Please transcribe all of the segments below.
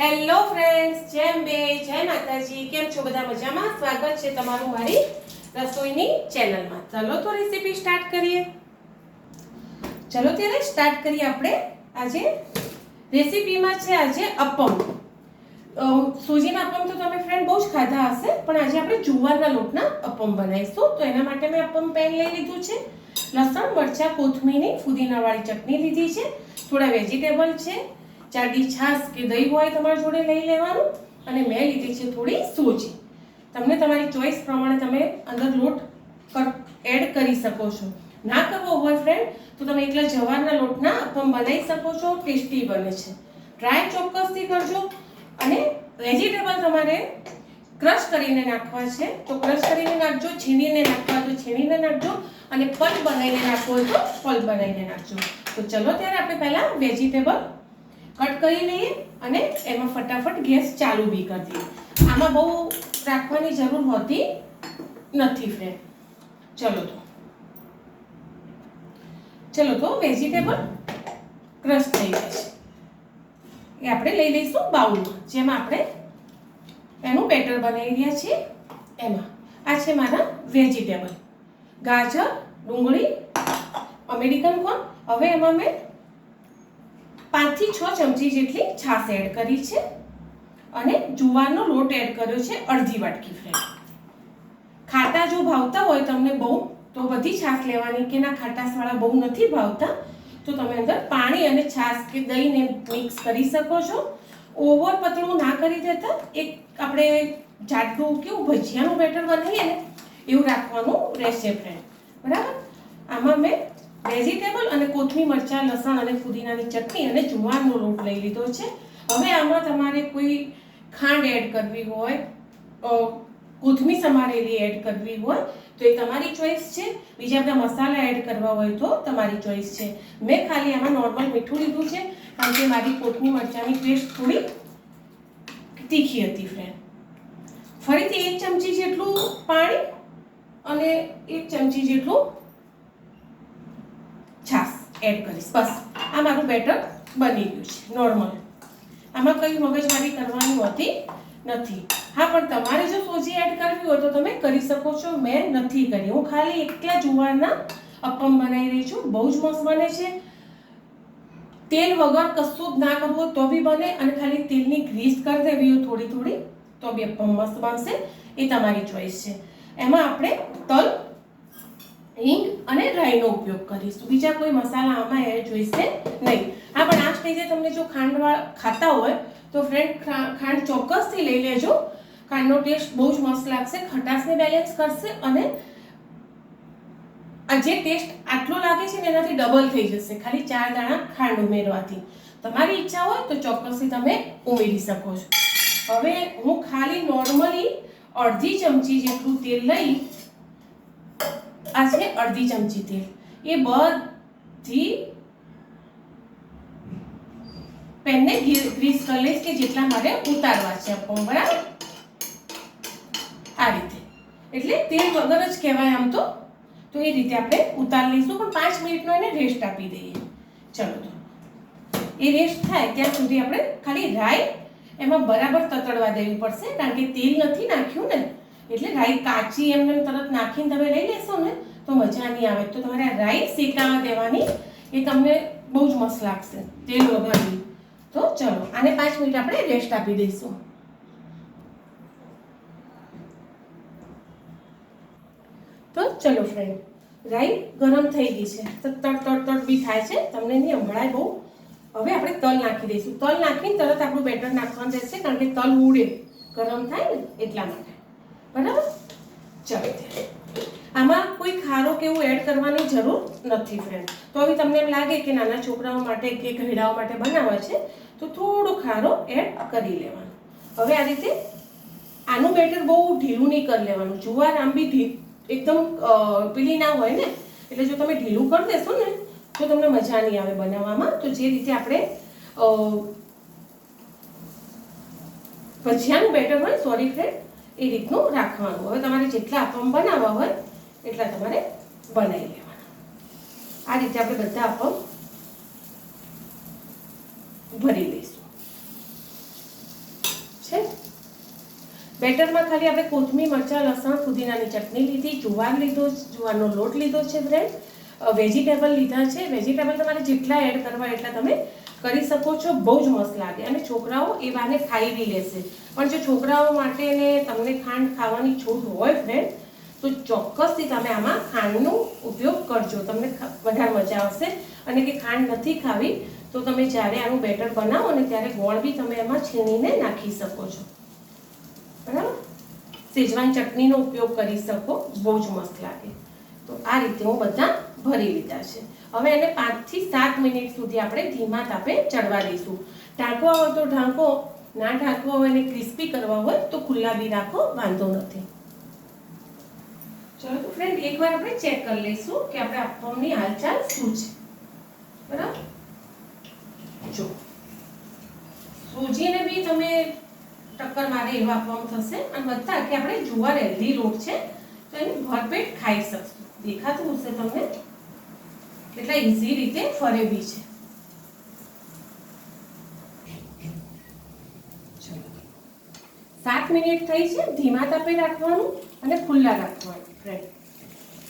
Hello friends જેમ બે જય માતાજી. કેમ છો બધા મજામાં? સ્વાગત છે તમારું મારી રસોઈની ચેનલમાં. ચલો તો રેસીપી સ્ટાર્ટ કરીએ. ચલો ત્યારે સ્ટાર્ટ કરીએ આપણે. આજે રેસીપીમાં છે આજે અપમ. સૂજીના અપમ તો તમે ફ્રેન્ડ બહુ જ ખાધા હશે, પણ આજે આપણે જુવારના લોટના અપમ બનાવીશું. તો એના માટે મેં અપમ પેન લઈ લીધું છે, લસણ, મરચાં, કોથમીરની ફુદીનાવાળી ચટણી લીધી છે, થોડા વેજીટેબલ છે જાડી છાશ કે દહીં હોય તમારા જોડે લઈ લેવાનું અને મેં લીધી છે થોડી સૂજી. તમને તમારી ચોઈસ પ્રમાણે તમે અંદર લોટ એડ કરી શકો છો. ના કરવો હોય ફ્રેન્ડ તો તમે એકલા જવારના લોટના અપમ બનાવી શકો છો, ટેસ્ટી બને છે. ટ્રાય ચોક્કસથી કરજો અને વેજીટેબલ તમારે ક્રશ કરીને નાખવા છે. તો ક્રશ કરીને નાખજો, છીણીને નાખવા તો છીણીને નાખજો અને પલ બનાવીને નાખવો હોય તો પલ બનાવીને નાખજો. તો ચલો ત્યારે આપણે પહેલાં વેજીટેબલ કટ કરી લઈએ અને એમાં ફટાફટ ગેસ ચાલુ બી કરી દઈએ. આમાં બહુ રાખવાની જરૂર હોતી નથી ફ્રેન્ડ ચલો તો. ચલો તો વેજીટેબલ ક્રશ થઈ જાય છે. એ આપણે લઈ લઈશું બાઉલ જેમાં આપણે એનું બેટર બનાવી રહ્યા છીએ એમાં. આ છે મારા વેજીટેબલ ગાજર, ડુંગળી, અમેરિકન કોર્ન હવે એમાં મેં પાંચથી છ ચમચી જેટલી છાશ એડ કરી છે અને જુવારનો લોટ એડ કર્યો છે અડધી વાટકી ફ્રેન્ડ ખાટા જો ભાવતા હોય તમને બહુ, તો બધી છાશ લેવાની કે ના ખાટાશવાળા બહુ નથી ભાવતા, તો તમે અંદર પાણી અને છાશ કે દહીંને મિક્સ કરી શકો છો. ઓવર પતળું ના કરી દેતા, એક આપણે જાટલું કેવું ભજીયાનું બેટર બનાવીએ ને, એવું રાખવાનું રહેશે ફ્રેન્ડ બરાબર? આમાં મેં વેજીટેબલ કોથમી મરચાં, લસણ અને ફુદીનાની ચટણી અને જુવારનો લોટ લઈ લીધો છે. હવે આમાં તમારે કોઈ ખાંડ એડ કરવી હોય કોથમી સમારેલી એડ કરવી હોય, તો એ તમારી ચોઈસ છે. બીજા બધા મસાલા એડ કરવા હોય તો તમારી ચોઈસ છે. મેં ખાલી આમાં નોર્મલ મીઠું લીધું છે, કારણ કે મારી કોથમી મરચાંની પેસ્ટ થોડી તીખી હતી ફ્રેન્ડ ફરીથી એક ચમચી જેટલું પાણી અને એક ચમચી જેટલું એડ કરીશ. બસ. આ મારું બેટર બની ગયું છે. નોર્મલ આમાં કંઈ મગજમારી કરવાની હોતી નથી. હા, પણ તમારે જો સોજી એડ કરવી હોય તો તમે કરી શકો છો. મેં નથી કરી. હું ખાલી એકલા જુવારના અપમ બનાવી રહી છું. બહુ જ મસ્ત બને છે. તેલ વગર કશું જ ના કરવું તો બી બને અને ખાલી તેલની ગ્રીસ કરી દેવી હોય થોડી થોડી તો બી અપમ મસ્ત બનશે. એ તમારી ચોઈસ છે. એમાં આપણે તલ હિંગ અને રાઈનો ઉપયોગ કરીશું. બીજા કોઈ મસાલા આમાં એડ જોઈશે નહીં. હા, પણ આ સ્ટેજે તમને જો ખાંડવા ખાતા હોય, તો ફ્રેન્ડ ખાંડ ચોક્કસથી લઈ લેજો. ખાંડનો ટેસ્ટ બહુ જ મસ્ત લાગશે, ખટાશને બેલેન્સ કરશે અને જે ટેસ્ટ આટલો લાગે છે ને, એનાથી ડબલ થઈ જશે. ખાલી ચાર દાણા ખાંડ ઉમેરવાથી. તમારી ઈચ્છા હોય તો ચોક્કસથી તમે ઉમેરી શકો છો. હવે હું ખાલી નોર્મલી અડધી ચમચી જેટલું તેલ લઈ આ છે અડધી ચમચી તેલ. એ બધી પેનને ગ્રીસ કરી લઈશ કે જેટલા મારે ઉતારવા છે અપમ બરાબર? આ રીતે. એટલે તેલ વગર જ કહેવાય આમ તો. તો એ રીતે આપણે ઉતારી લઈશું, પણ પાંચ મિનિટનો એને રેસ્ટ આપી દઈએ. ચલો તો. એ રેસ્ટ થાય ત્યાં સુધી આપણે ખાલી રાઈ એમાં બરાબર તતડવા દેવી પડશે, કારણ કે તેલ નથી નાખ્યું ને. એટલે રાઈ કાચી એમ તરત નાખીને તમે લઈ લેશો ને, તો મજા નહીં આવે. તો તમારે રાઈ શેકાવા દેવાની. એ તમને બહુ જ મસ્ત લાગશે. તેલ વગાડી તો ચલો, આને પાંચ મિનિટ આપણે રેસ્ટ આપી દઈશું. તો ચલો ફ્રેન્ડ રાઈ ગરમ થઈ ગઈ છે. તો તડ તડ તડ બી થાય છે. તમને નહીં સંભળાય બહુ હવે આપણે તલ નાખી દઈશું. તલ નાખીને તરત આપણું બેટર નાખવાનું રહેશે, કારણ કે તલ ઉડે. ગરમ થાય ને, એટલા માટે. બરાબર? ચાલો. આમાં કોઈ ખારો કે એવું એડ કરવાની જરૂર નથી ફ્રેન્ડ તો હવે તમને એમ લાગે કે નાના છોકરાઓ માટે કે ઘેડાઓ માટે બનાવે છે, તો થોડો ખારો એડ કરી લેવાનો. હવે આ રીતે આનું બેટર બહુ ઢીલું નહીં કરી લેવાનું. જુવાર આમ બી એકદમ પીલી ના હોય ને, એટલે જો તમે ઢીલું કરી દેશો ને, તો તમને મજા નહીં આવે બનાવવામાં. તો જે રીતે આપણે ભજીયાનું બેટર હોય સોરી ફ્રેન્ડ એ રીતનું રાખવાનું. હવે તમારે જેટલા આપમ બનાવવા હોય, એટલા તમારે બનાવી લેવાના. આ રીતે આપણે બધા આપમ ભરી લઈશું. છે? બેટરમાં ખાલી આપણે કોથમીર, મરચાં, લસણ, ફુદીનાની ચટણી લીધી, જુવાર લીધો, જુવારનો લોટ લીધો છે ફ્રેન્ડ વેજીટેબલ લીધા છે. વેજીટેબલ તમારે જેટલા એડ કરવા એટલા તમે કરી શકો છો. બહુ જ મસ્ત લાગે. અને છોકરાઓ એ બાને ખાઈ બી લેશે. પણ જો છોકરાઓ માટે તમને ખાંડ ખાવાની છૂટ હોય ફ્રેન્ડ તો ચોક્કસથી તમે આમાં ખાંડનો ઉપયોગ કરજો. તમને વધારે મજા આવશે. અને કે ખાંડ નથી ખાવી, તો તમે જ્યારે આનું બેટર બનાવો ને ત્યારે ગોળ બી તમે એમાં છીણીને નાખી શકો છો. બરાબર? સેજવાન ચટણીનો ઉપયોગ કરી શકો. બહુ જ મસ્ત લાગે. તો આ રીતે હું બધા ભરી લીધા છે. હવે એને પાંચથી સાત મિનિટ સુધી આપણે ધીમા તાપે ચડવા દઈશું. ઢાંકવા હોય તો ઢાંકો, ના ઢાંકવા હોય અને ક્રિસ્પી કરવા હોય તો ખુલ્લા બી રાખો, વાંધો નથી. ચલો ફ્રેન્ડ એકવાર આપણે ચેક કરી લઈશું કે આપણે અપમની હાલચાલ શું છે. બરાબર? જો, સૂજીને બી તમે ટક્કર મારે એવા અપમ થશે અને બધા કે આપણે જુવાર હેલ્ધી રોટ છે, તો એને ભરપેટ ખાઈ શકશું. દેખાતું હશે તમને? કેટલા ઇઝી રીતે ફરે બી છે સાત મિનિટ થઈ છે, ધીમા તાપે રાખવાનું અને ખુલ્લા રાખવાનું. ફ્રેન્ડ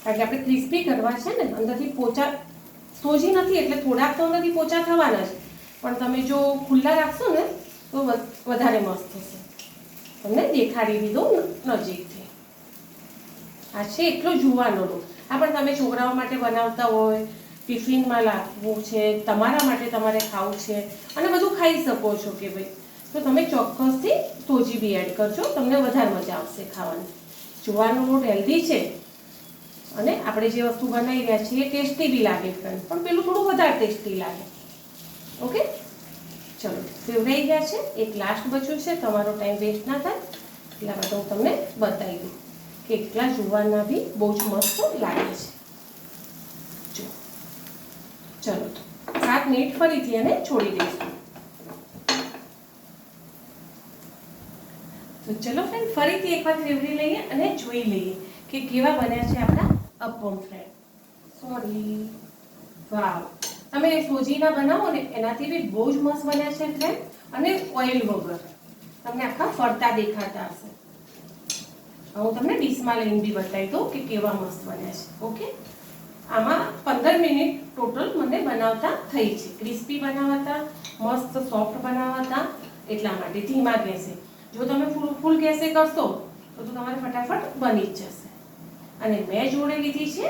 કારણ કે આપણે ક્રિસ્પી કરવા છે ને, અંદરથી પોચા સોજી નથી, એટલે થોડાક તો અંદરથી પોચા થવાના જ. પણ તમે જો ખુલ્લા રાખશો ને, તો વધારે મસ્ત થશે. તમને દેખાડી દીધો નજીકથી. આ છે એટલો જુવાનો લોટ આ પણ તમે છોકરાઓ માટે બનાવતા હોય ટિફિનમાં લાવવું છે, તમારા માટે તમારે ખાવું છે અને બધું ખાઈ શકો છો કે ભાઈ. તો તમે ચોક્કસથી સોજી બી એડ કરજો, તમને વધારે મજા આવશે ખાવાની. જુવારનો લોટ હેલ્ધી છે અને આપણે જે વસ્તુ બનાવી રહ્યા છીએ એ ટેસ્ટી બી લાગે પણ પેલું થોડું વધારે ટેસ્ટી લાગે. ઓકે? ચલો, ફેવરાઈ ગયા છે. એક લાસ્ટ બચ્યું છે. તમારો ટાઈમ વેસ્ટ ના થાય. એટલા માટે હું તમને બતાવી દઉં. કે એટલા જુવારના બી બહુ જ મસ્ત લાગે છે. જો. સાત મિનિટ ફરીથી એને છોડી દઈશું. તો ચલો ફ્રેન્ડ ફરીથી એકવાર ફેવરી લઈએ અને જોઈ લઈએ કે કેવા બન્યા છે આપણા અપમ ફ્રેન્ડ સોરી વાવ તમે સોજીના બનાવો ને, એનાથી બી બહુ જ મસ્ત બન્યા છે ફ્રેન્ડ અને ઓઇલ વગર. તમને આખા ફરતા દેખાતા હશે. હું તમને ડીશમાં લઈને બી બતાવી દઉં કે કેવા મસ્ત બન્યા છે. ઓકે આમાં પંદર મિનિટ ટોટલ મને બનાવતા થઈ છે. ક્રિસ્પી બનાવતા, મસ્ત, સોફ્ટ બનાવતા, એટલા માટે ધીમા ગેસે. જો તમે ફૂલ ફૂલ ગેસે કરશો, તો તમારે ફટાફટ બની જ જશે. અને મેં જોડે લીધી છે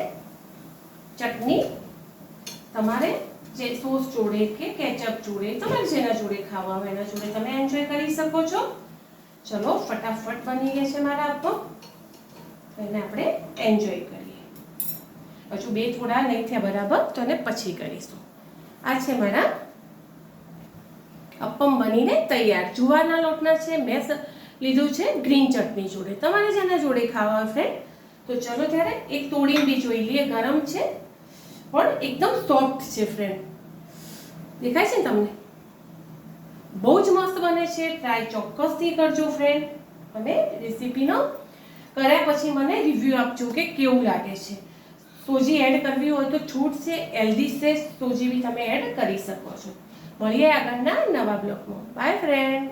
ચટણી. તમારે જે સોસ જોડે કે કેચઅપ જોડે, તમારે જેના જોડે ખાવા હોય એના જોડે તમે એન્જોય કરી શકો છો. ચલો, ફટાફટ બની ગયા છે મારા અપમ એને આપણે એન્જોય કરીએ. હજુ બે થોડા નહીં થયા બરાબર, તો એને પછી કરીશું. આ છે મારા અપમ બનીને તૈયાર. જુવારના લોટના છે, મેં લીધું છે ગ્રીન ચટણી જોડે. તમારે જેના જોડે ખાવા ફ્રેન્ડ તો ચલો ત્યારે એક તોડીને બી જોઈ લઈએ. ગરમ છે, પણ એકદમ સોફ્ટ છે ફ્રેન્ડ દેખાય છે ને તમને? બહુ જ મસ્ત બને છે. ટ્રાય ચોક્કસથી કરજો ફ્રેન્ડ અને રેસીપીનો કર્યા પછી મને રિવ્યૂ આપજો કે કેવું લાગે છે. સોજી એડ કરવી હોય તો છૂટ છે, એલડી છે, સોજી બી તમે એડ કરી શકો છો. મળીએ આગળના નવા બ્લોગમાં બાય ફ્રેન્ડ